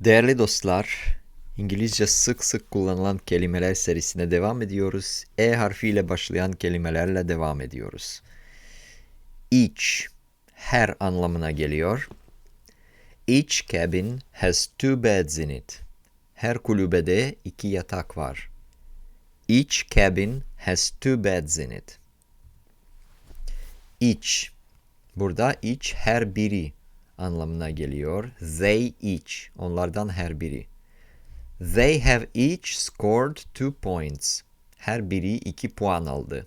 Değerli dostlar, İngilizce sık sık kullanılan kelimeler serisine devam ediyoruz. E harfiyle başlayan kelimelerle devam ediyoruz. Each, her anlamına geliyor. Each cabin has two beds in it. Her kulübede iki yatak var. Each cabin has two beds in it. Each, burada each her biri anlamına geliyor. They each, onlardan her biri. They have each scored two points. Her biri iki puan aldı.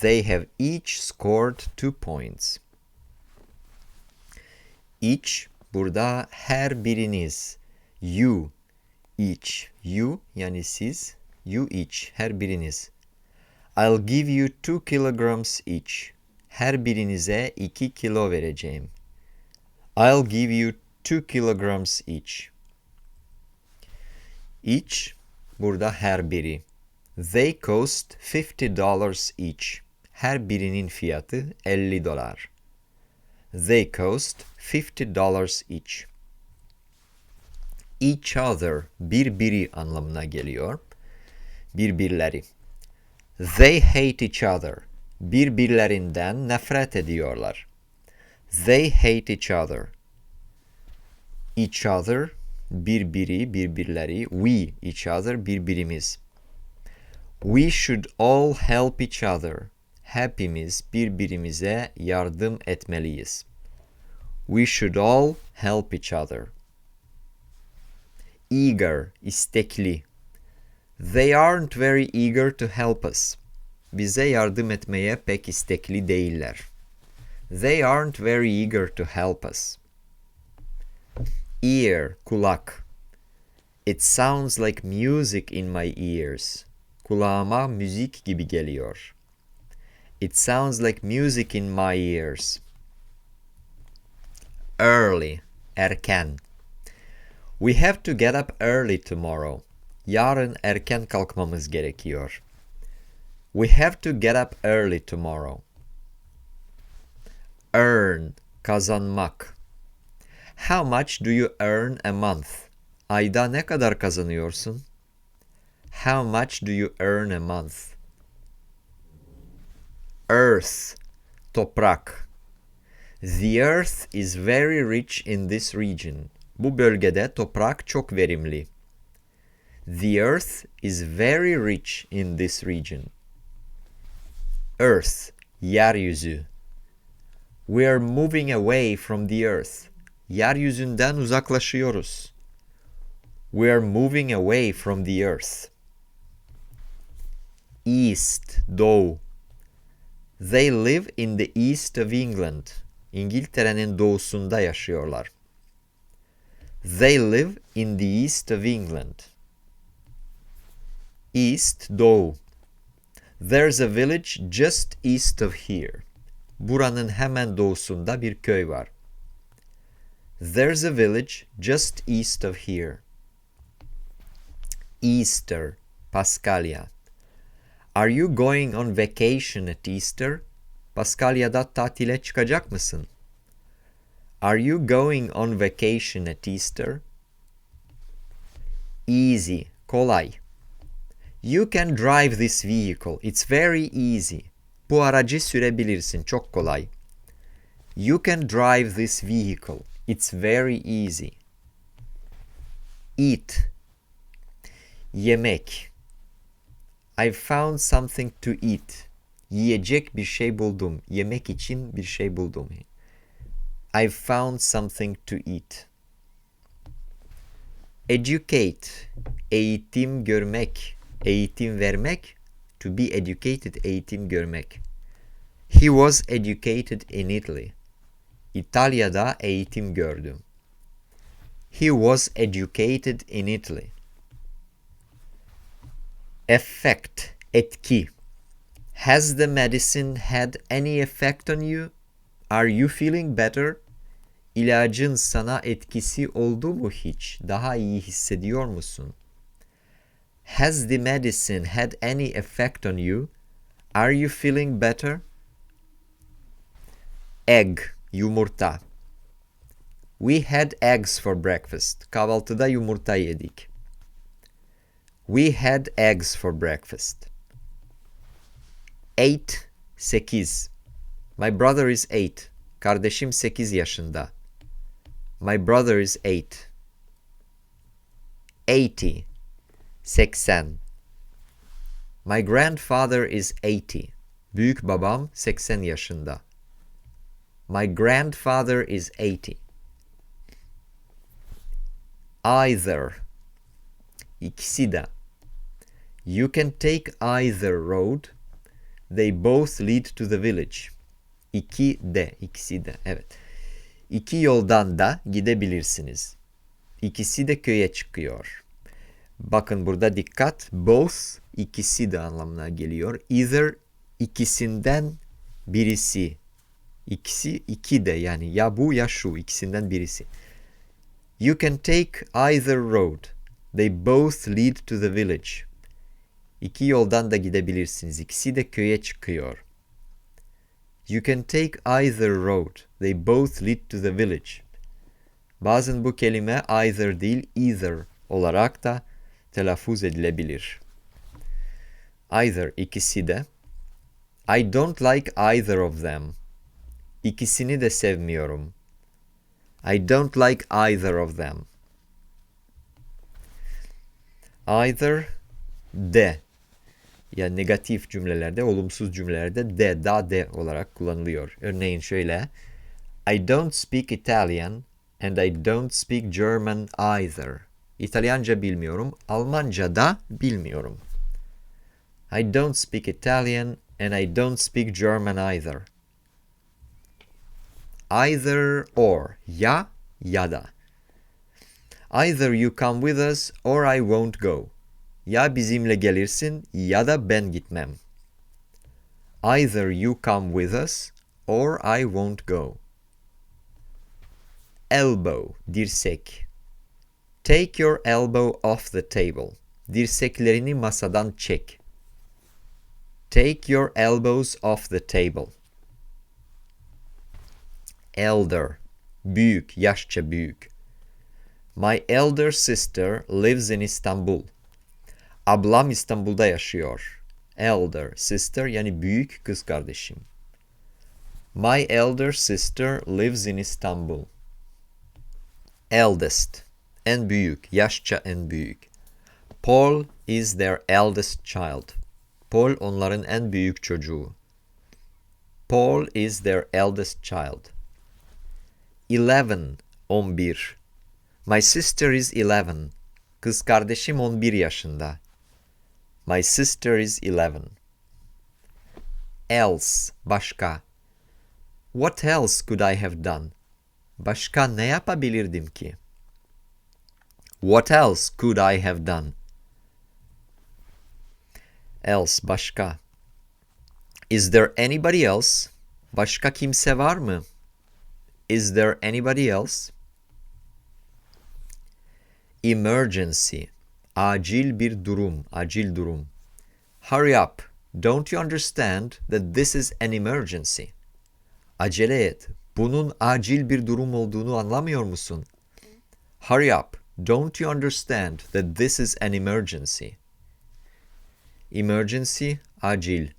They have each scored two points. Each, burada her biriniz. You, each. You, yani siz. You each, her biriniz. I'll give you two kilograms each. Her birinize iki kilo vereceğim. I'll give you two kilograms each. Each, burada her biri. They cost fifty dollars each. Her birinin fiyatı 50 dolar. They cost fifty dollars each. Each other, birbiri anlamına geliyor. Birbirleri. They hate each other. Birbirlerinden nefret ediyorlar. They hate each other. Each other, birbiri, birbirleri. We, each other, birbirimiz. We should all help each other. Hepimiz birbirimize yardım etmeliyiz. We should all help each other. Eager, istekli. They aren't very eager to help us. Bize yardım etmeye pek istekli değiller. They aren't very eager to help us. Ear, kulak. It sounds like music in my ears. Kulağıma müzik gibi geliyor. It sounds like music in my ears. Early, erken. We have to get up early tomorrow. Yarın erken kalkmamız gerekiyor. We have to get up early tomorrow. Earn, kazanmak. How much do you earn a month? Ayda ne kadar kazanıyorsun? How much do you earn a month? Earth, toprak. The earth is very rich in this region. Bu bölgede toprak çok verimli. The earth is very rich in this region. Earth, yeryüzü. We are moving away from the earth. Yeryüzünden uzaklaşıyoruz. We are moving away from the earth. East, doğu. They live in the east of England. İngiltere'nin doğusunda yaşıyorlar. They live in the east of England. East, doğu. There's a village just east of here. Buranın hemen doğusunda bir köy var. There's a village just east of here. Easter, Paskalya. Are you going on vacation at Easter? Paskalya'da tatile çıkacak mısın? Are you going on vacation at Easter? Easy, kolay. You can drive this vehicle. It's very easy. Bu aracı sürebilirsin. Çok kolay. You can drive this vehicle. It's very easy. Eat. Yemek. I found something to eat. Yiyecek bir şey buldum. Yemek için bir şey buldum. I found something to eat. Educate. Eğitim görmek. Eğitim vermek. To be educated. Eğitim görmek. He was educated in Italy. İtalya'da eğitim gördüm. He was educated in Italy. Effect, etki. Has the medicine had any effect on you? Are you feeling better? İlacın sana etkisi oldu mu hiç? Daha iyi hissediyor musun? Has the medicine had any effect on you? Are you feeling better? Egg, yumurta. We had eggs for breakfast. Kahvaltıda yumurta yedik. We had eggs for breakfast. Eight, sekiz. My brother is eight. Kardeşim sekiz yaşında. My brother is eight. Eighty, seksen. My grandfather is eighty. Büyük babam seksen yaşında. My grandfather is eighty. Either. İkisi de. You can take either road. They both lead to the village. İki de, ikisi de, evet. İki yoldan da gidebilirsiniz. İkisi de köye çıkıyor. Bakın burada dikkat. Both ikisi de anlamına geliyor. Either ikisinden birisi. İkisi iki de yani ya bu ya şu ikisinden birisi. You can take either road. They both lead to the village. İki yoldan da gidebilirsiniz. İkisi de köye çıkıyor. You can take either road. They both lead to the village. Bazen bu kelime either değil either olarak da telaffuz edilebilir. Either ikisi de. I don't like either of them. İkisini de sevmiyorum. I don't like either of them. Either de ya negatif cümlelerde, olumsuz cümlelerde de, da, de olarak kullanılıyor. Örneğin şöyle. I don't speak Italian and I don't speak German either. İtalyanca bilmiyorum, Almanca da bilmiyorum. I don't speak Italian and I don't speak German either. Either or, ya ya da. Either you come with us or I won't go. Ya bizimle gelirsin ya da ben gitmem. Either you come with us or I won't go. Elbow, dirsek. Take your elbow off the table. Dirseklerini masadan çek. Take your elbows off the table. Elder, büyük, yaşça büyük. My elder sister lives in Istanbul. Ablam İstanbul'da yaşıyor. Elder sister yani büyük kız kardeşim. My elder sister lives in Istanbul. Eldest en büyük, yaşça en büyük. Paul is their eldest child. Paul onların en büyük çocuğu. Paul is their eldest child. Eleven, on bir. My sister is eleven. Kız kardeşim on bir yaşında. My sister is eleven. Else, başka. What else could I have done? Başka ne yapabilirdim ki? What else could I have done? Else, başka. Is there anybody else? Başka kimse var mı? Is there anybody else? Emergency. Acil bir durum, acil durum. Hurry up. Don't you understand that this is an emergency? Acele et. Bunun acil bir durum olduğunu anlamıyor musun? Hurry up. Don't you understand that this is an emergency? Emergency, acil.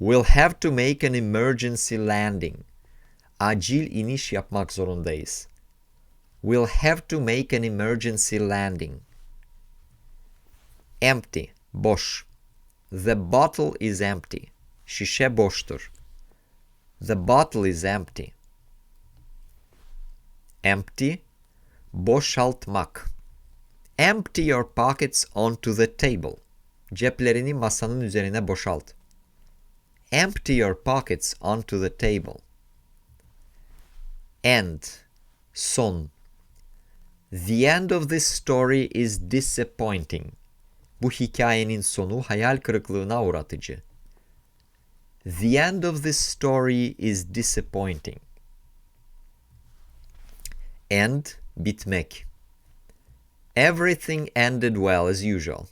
We'll have to make an emergency landing. Acil iniş yapmak zorundayız. We'll have to make an emergency landing. Empty, boş. The bottle is empty. Şişe boştur. The bottle is empty. Empty, boşaltmak. Empty your pockets onto the table. Ceplerini masanın üzerine boşalt. Empty your pockets onto the table. End, son. The end of this story is disappointing. Bu hikayenin sonu hayal kırıklığına uğratıcı. The end of this story is disappointing. End, bitmek. Everything ended well as usual.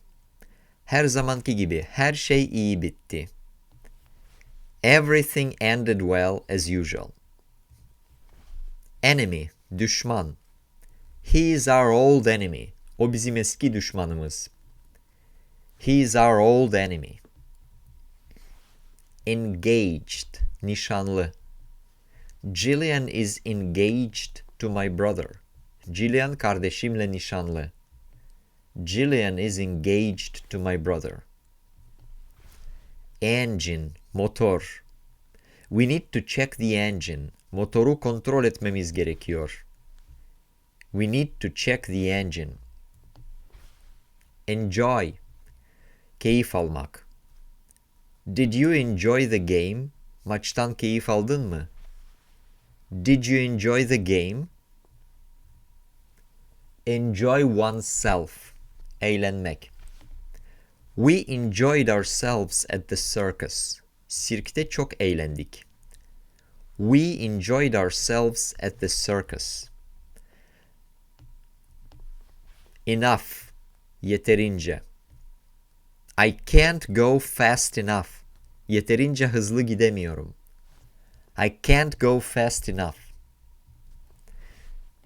Her zamanki gibi her şey iyi bitti. Everything ended well as usual. Enemy, Düşman. He is our old enemy. O bizim eski düşmanımız. He is our old enemy. Engaged. Nişanlı. Gillian is engaged to my brother. Gillian kardeşimle nişanlı. Gillian is engaged to my brother. Engine, motor. We need to check the engine. Motoru kontrol etmemiz gerekiyor. We need to check the engine. Enjoy. Keyif almak. Did you enjoy the game? Maçtan keyif aldın mı? Did you enjoy the game? Enjoy oneself. Eğlenmek. We enjoyed ourselves at the circus. Sirkte çok eğlendik. We enjoyed ourselves at the circus. Enough. Yeterince. I can't go fast enough. Yeterince hızlı gidemiyorum. I can't go fast enough.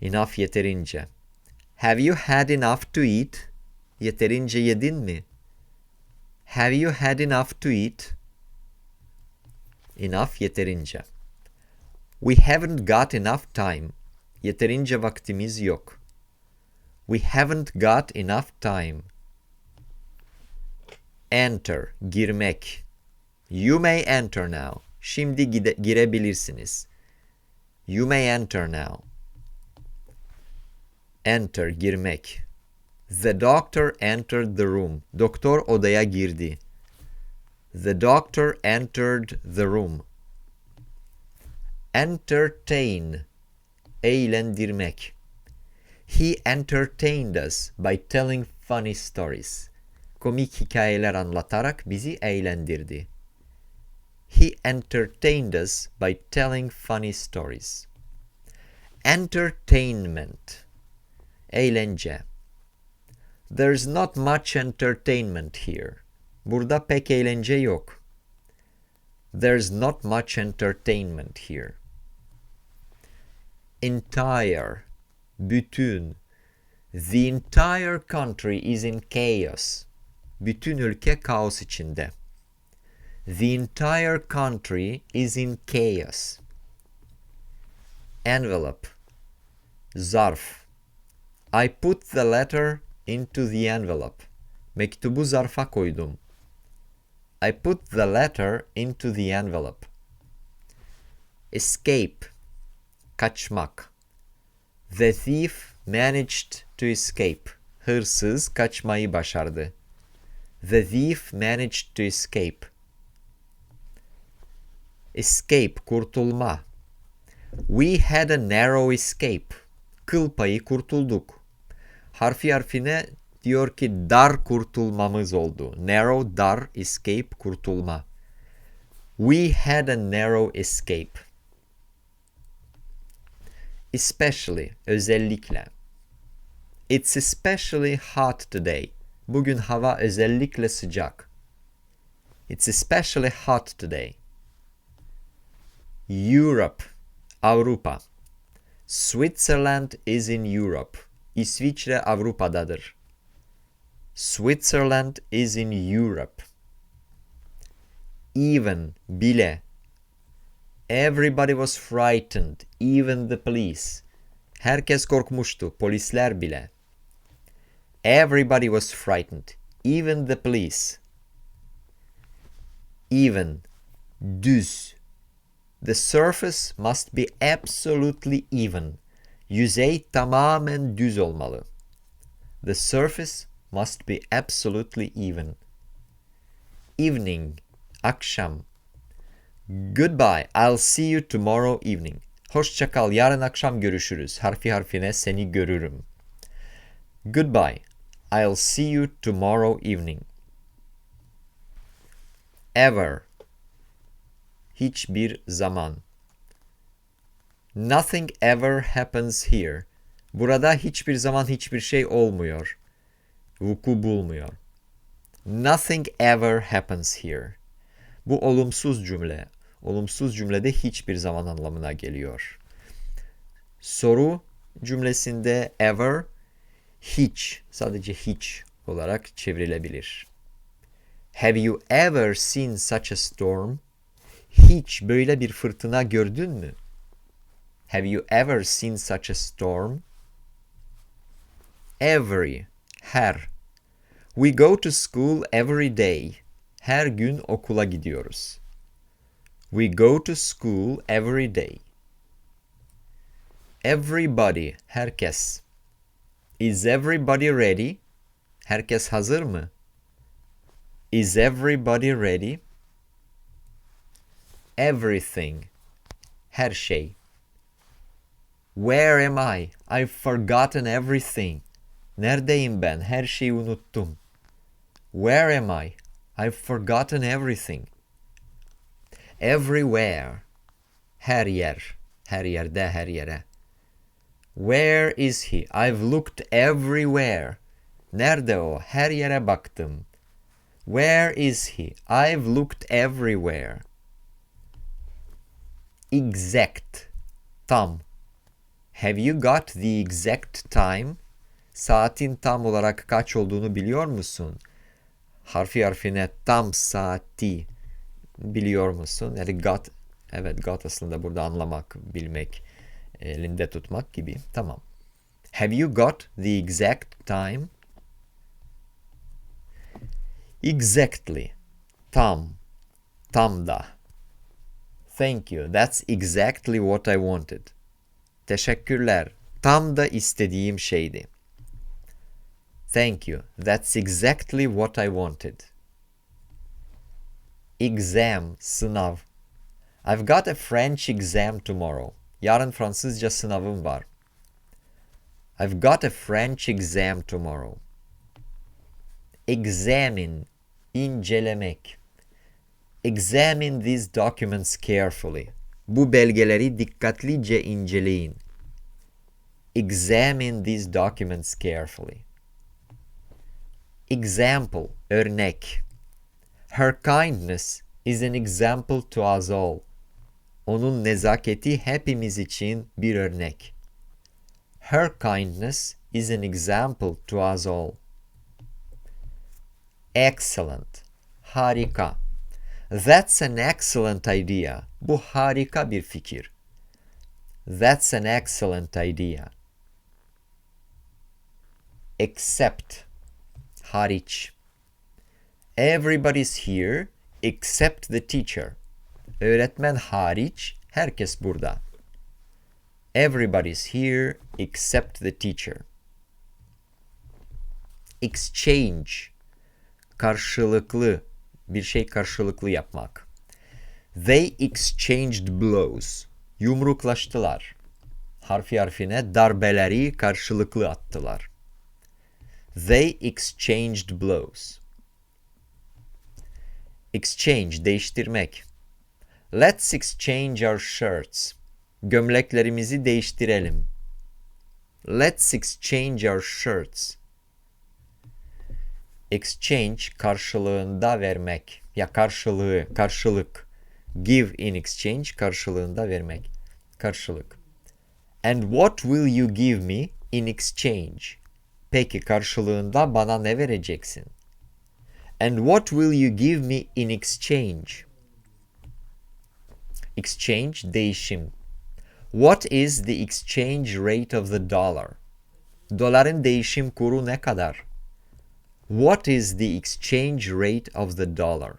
Enough yeterince. Have you had enough to eat? Yeterince yedin mi? Have you had enough to eat? Enough yeterince. We haven't got enough time. Yeterince vaktimiz yok. We haven't got enough time. Enter, girmek. You may enter now. Şimdi gide- girebilirsiniz. You may enter now. Enter, girmek. The doctor entered the room. Doktor odaya girdi. The doctor entered the room. Entertain. Eğlendirmek. He entertained us by telling funny stories. Komik hikayeler anlatarak bizi eğlendirdi. He entertained us by telling funny stories. Entertainment. Eğlence. There's not much entertainment here. Burada pek eğlence yok. There's not much entertainment here. Entire. Bütün. The entire country is in chaos. Bütün ülke kaos içinde. The entire country is in chaos. Envelope. Zarf. I put the letter into the envelope. Mektubu zarfa koydum. I put the letter into the envelope. Escape. Kaçmak. The thief managed to escape. Hırsız kaçmayı başardı. The thief managed to escape. Escape, kurtulma. We had a narrow escape. Kıl payı kurtulduk. Harfi harfine diyor ki dar kurtulmamız oldu. Narrow, dar, escape, kurtulma. We had a narrow escape. Especially, özellikle. It's especially hot today. Bugün hava özellikle sıcak. It's especially hot today. Europe, Avrupa. Switzerland is in Europe. İsviçre Avrupa'dadır. Switzerland is in Europe. Even, bile. Everybody was frightened, even the police. Herkes korkmuştu, polisler bile. Everybody was frightened, even the police. Even, düz. The surface must be absolutely even. Yüzey tamamen düz olmalı. The surface must be absolutely even. Evening, akşam. Goodbye, I'll see you tomorrow evening. Hoşça kal, yarın akşam görüşürüz. Harfi harfine seni görürüm. Goodbye, I'll see you tomorrow evening. Ever. Hiçbir zaman. Nothing ever happens here. Burada hiçbir zaman hiçbir şey olmuyor. Vuku bulmuyor. Nothing ever happens here. Bu olumsuz cümle. Olumsuz cümlede hiçbir zaman anlamına geliyor. Soru cümlesinde ever hiç sadece hiç olarak çevrilebilir. Have you ever seen such a storm? Hiç böyle bir fırtına gördün mü? Have you ever seen such a storm? Every, her. We go to school every day. Her gün okula gidiyoruz. We go to school every day. Everybody, herkes. Is everybody ready? Herkes hazır mı? Is everybody ready? Everything, her şey. Where am I? I've forgotten everything. Neredeyim ben? Her şeyi unuttum. Where am I? I've forgotten everything. Everywhere. Her yer. Her yerde, her yere. Where is he? I've looked everywhere. Nerede o? Her yere baktım. Where is he? I've looked everywhere. Exact. Tam. Have you got the exact time? Saatin tam olarak kaç olduğunu biliyor musun? Harfi harfine tam saati biliyor musun? Yani got, evet got aslında burada anlamak, bilmek, elinde tutmak gibi. Tamam. Have you got the exact time? Exactly. Tam. Tam da. Thank you. That's exactly what I wanted. Teşekkürler. Tam da istediğim şeydi. Thank you. That's exactly what I wanted. Exam, sınav. I've got a French exam tomorrow. Yarın Fransızca sınavım var. I've got a French exam tomorrow. Examine, incelemek. Examine these documents carefully. Bu belgeleri dikkatlice inceleyin. Examine these documents carefully. Example, örnek. Her kindness is an example to us all. Onun nezaketi hepimiz için bir örnek. Her kindness is an example to us all. Excellent. Harika. That's an excellent idea. Bu harika bir fikir. That's an excellent idea. Except. Hariç. Everybody's here except the teacher. Öğretmen hariç herkes burada. Everybody's here except the teacher. Exchange. Karşılıklı. Bir şey karşılıklı yapmak. They exchanged blows. Yumruklaştılar. Harfi harfine darbeleri karşılıklı attılar. They exchanged blows. Exchange değiştirmek. Let's exchange our shirts. Gömleklerimizi değiştirelim. Let's exchange our shirts. Exchange karşılığında vermek. Ya karşılığı, karşılık. Give in exchange karşılığında vermek. Karşılık. And what will you give me in exchange? Peki karşılığında bana ne vereceksin? And what will you give me in exchange? Exchange değişim. What is the exchange rate of the dollar? Doların değişim kuru ne kadar? What is the exchange rate of the dollar?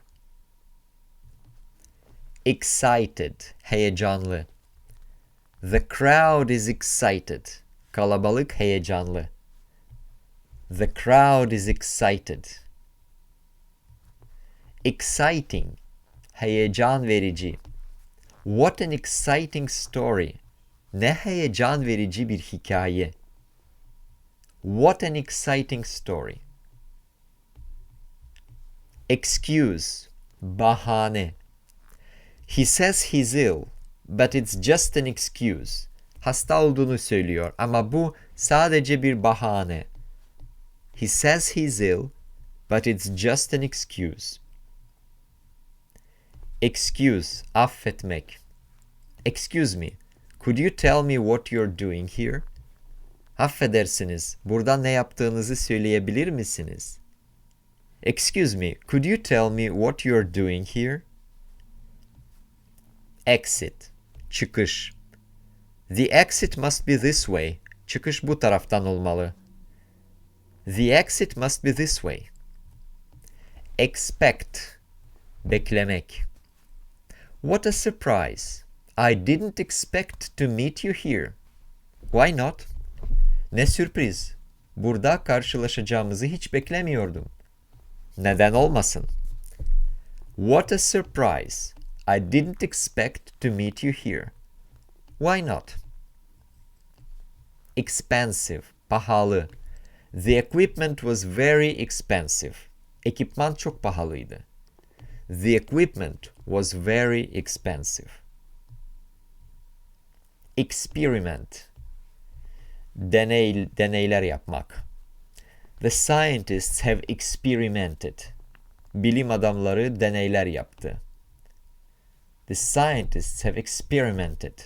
Excited, heyecanlı. The crowd is excited. Kalabalık heyecanlı. The crowd is excited. Exciting, heyecan verici. What an exciting story. Ne heyecan verici bir hikaye. What an exciting story. Excuse, bahane. He says he's ill, but it's just an excuse. Hasta olduğunu söylüyor ama bu sadece bir bahane. He says he's ill, but it's just an excuse. Excuse, affetmek. Excuse me, could you tell me what you're doing here? Affedersiniz, burada ne yaptığınızı söyleyebilir misiniz? Excuse me, could you tell me what you're doing here? Exit. Çıkış. The exit must be this way. Çıkış bu taraftan olmalı. The exit must be this way. Expect. Beklemek. What a surprise. I didn't expect to meet you here. Why not? Ne sürpriz. Burada karşılaşacağımızı hiç beklemiyordum. Neden olmasın? What a surprise. I didn't expect to meet you here. Why not? Expensive, pahalı. The equipment was very expensive. Ekipman çok pahalıydı. The equipment was very expensive. Experiment. Deney, deneyler yapmak. The scientists have experimented. Bilim adamları deneyler yaptı. The scientists have experimented.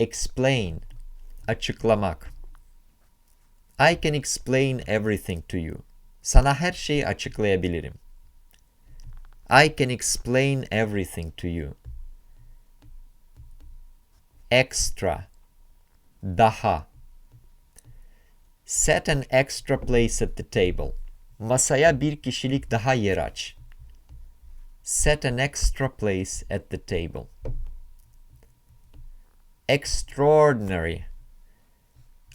Explain. Açıklamak. I can explain everything to you. Sana her şeyi açıklayabilirim. I can explain everything to you. Extra. Daha. Set an extra place at the table. Masaya bir kişilik daha yer aç. Set an extra place at the table. Extraordinary.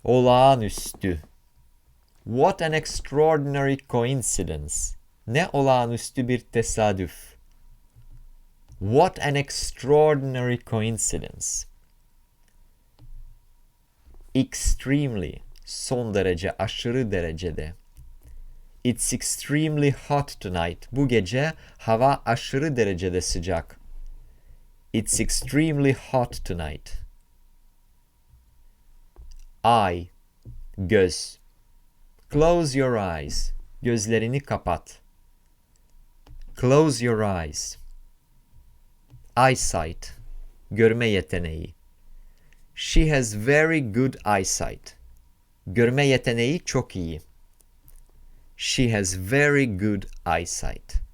Olağanüstü. What an extraordinary coincidence. Ne olağanüstü bir tesadüf. What an extraordinary coincidence. Extremely. Son derece, aşırı derecede. It's extremely hot tonight. Bu gece hava aşırı derecede sıcak. It's extremely hot tonight. Eye. Göz. Close your eyes. Gözlerini kapat. Close your eyes. Eyesight. Görme yeteneği. She has very good eyesight. Görme yeteneği çok iyi. She has very good eyesight.